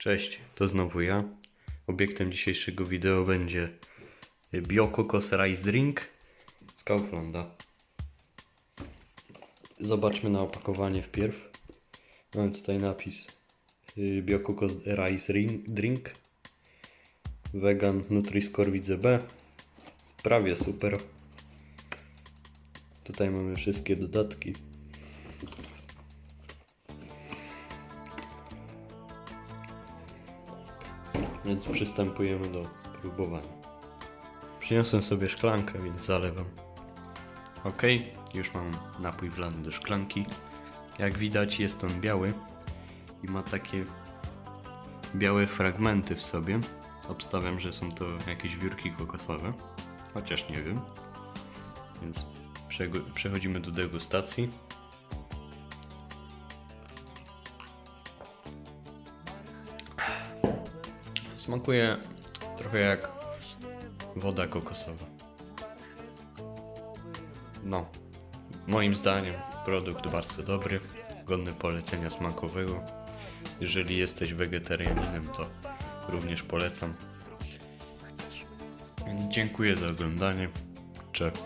Cześć, to znowu ja. Obiektem dzisiejszego wideo będzie Biokokos Rice Drink z Kauflanda. Zobaczmy na opakowanie wpierw. Mamy tutaj napis y, Biokokos Rice Drink Vegan Nutri-Score widzę B Prawie super. Tutaj mamy wszystkie dodatki. Więc przystępujemy do próbowania. Przyniosłem sobie szklankę, więc zalewam. Ok, już mam napój wlany do szklanki. Jak widać jest on biały i ma takie białe fragmenty w sobie. Obstawiam, że są to jakieś wiórki kokosowe, chociaż nie wiem. Więc przechodzimy do degustacji. Smakuje trochę jak woda kokosowa. No, moim zdaniem produkt bardzo dobry, godny polecenia smakowego. Jeżeli jesteś wegetarianinem, to również polecam. Więc dziękuję za oglądanie. Cześć.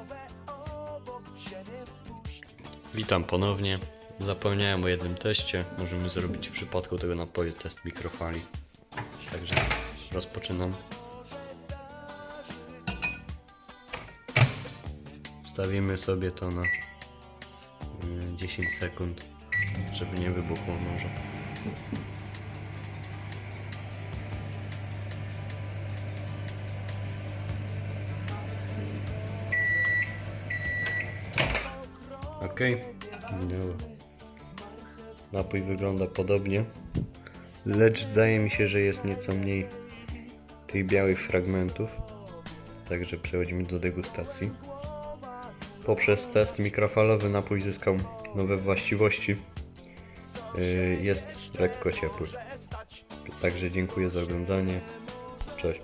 Witam ponownie. Zapomniałem o jednym teście. Możemy zrobić w przypadku tego napoju test mikrofali. Także rozpoczynam. Wstawimy sobie to na y, 10 sekund, żeby nie wybuchło może. Ok. Napój wygląda podobnie, lecz zdaje mi się, że jest nieco mniej tych białych fragmentów. Także przechodzimy do degustacji. Poprzez test mikrofalowy napój zyskał nowe właściwości. Yy, Jest lekko ciepły. Także dziękuję za oglądanie. Cześć.